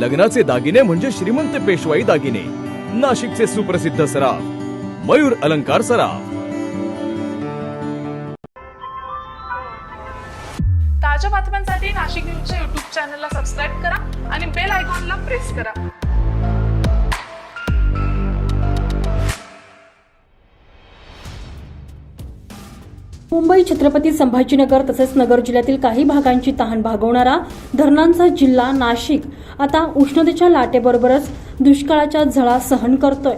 लग्नाचे दागिने म्हणजे श्रीमंत पेशवाई दागिने. नाशिकचे सुप्रसिद्ध सराफ मयूर अलंकार सराफ. ताज्या बातम्यांसाठी नाशिक न्यूजच्या युट्यूब चॅनलला सबस्क्राईब करा आणि बेल आयकॉनला प्रेस करा. मुंबई छत्रपती संभाजीनगर तसेच नगर जिल्ह्यातील काही भागांची तहान भागवणारा धरणांचा जिल्हा नाशिक. आता उष्णतेच्या लाटेबरोबरच दुष्काळाच्या झळा सहन करतोय.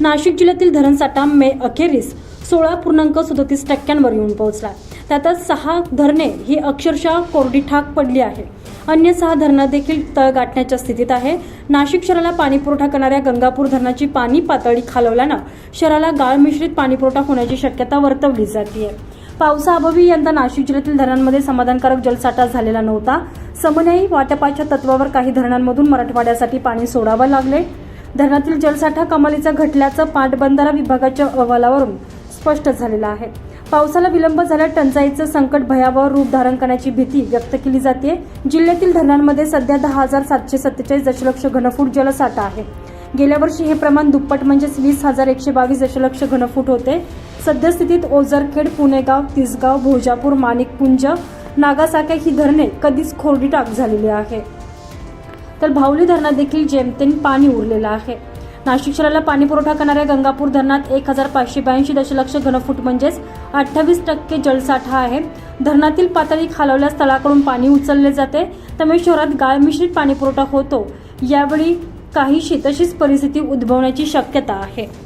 नाशिक जिल्ह्यातील धरणसाठा मे अखेरीस सोळा पूर्णांक सदतीस टक्क्यांवर येऊन पोहोचला त्यातच सहा धरणे ही अक्षरशः कोरडी ठाक पडली आहे. अन्य सहा धरणं देखील तळ गाठण्याच्या स्थितीत आहे. नाशिक शहराला पाणी पुरवठा करणाऱ्या गंगापूर धरणाची पाणी पातळी खालवल्यानं शहराला गाळ मिश्रित पाणीपुरवठा होण्याची शक्यता वर्तवली जाते पावसाअभावी यंदा नाशिक जिल्ह्यातील धरणांमध्ये समाधानकारक जलसाठा झालेला नव्हता. समन्यायी वाटपाच्या तत्वावर काही धरणांमधून मराठवाड्यासाठी पाणी सोडावं लागले. धरणातील जलसाठा कमालीचा घटल्याचं पाटबंधारा विभागाच्या अहवालावरून स्पष्ट झालेलं आहे. पावसाला विलंब झाल्या टंचाईचं संकट भयावह रूप धारण करण्याची भीती व्यक्त केली जाते. जिल्ह्यातील धरणांमध्ये सध्या दहा हजार सातशे सत्तेचाळीस दशलक्ष घनफूट जलसाठा आहे. गेल्या वर्षी हे प्रमाण दुप्पट म्हणजेच वीस हजार एकशे बावीस दशलक्ष घनफूट होते. सद्यस्थितीत ओझरखेड पुणेगाव तिसगाव भोजापूर माणिकपुंज नागासाक्या ही धरणे कधीच खोरडी टाक झालेली आहे. तर भावली धरणात देखील जेमतेम पाणी उरलेलं आहे. नाशिक शहराला पाणी पुरवठा करणाऱ्या गंगापूर धरणात एक हजार पाचशे ब्याऐंशी दशलक्ष घनफूट म्हणजेच अठ्ठावीस टक्के जलसाठा आहे. धरणातील पातळी खालवल्या तळाकडून पाणी उचलले जाते. त्यामुळे शहरात गाळ मिश्रित होतो. यावेळी काहीशी तशीच परिस्थिती उद्भवण्याची शक्यता आहे.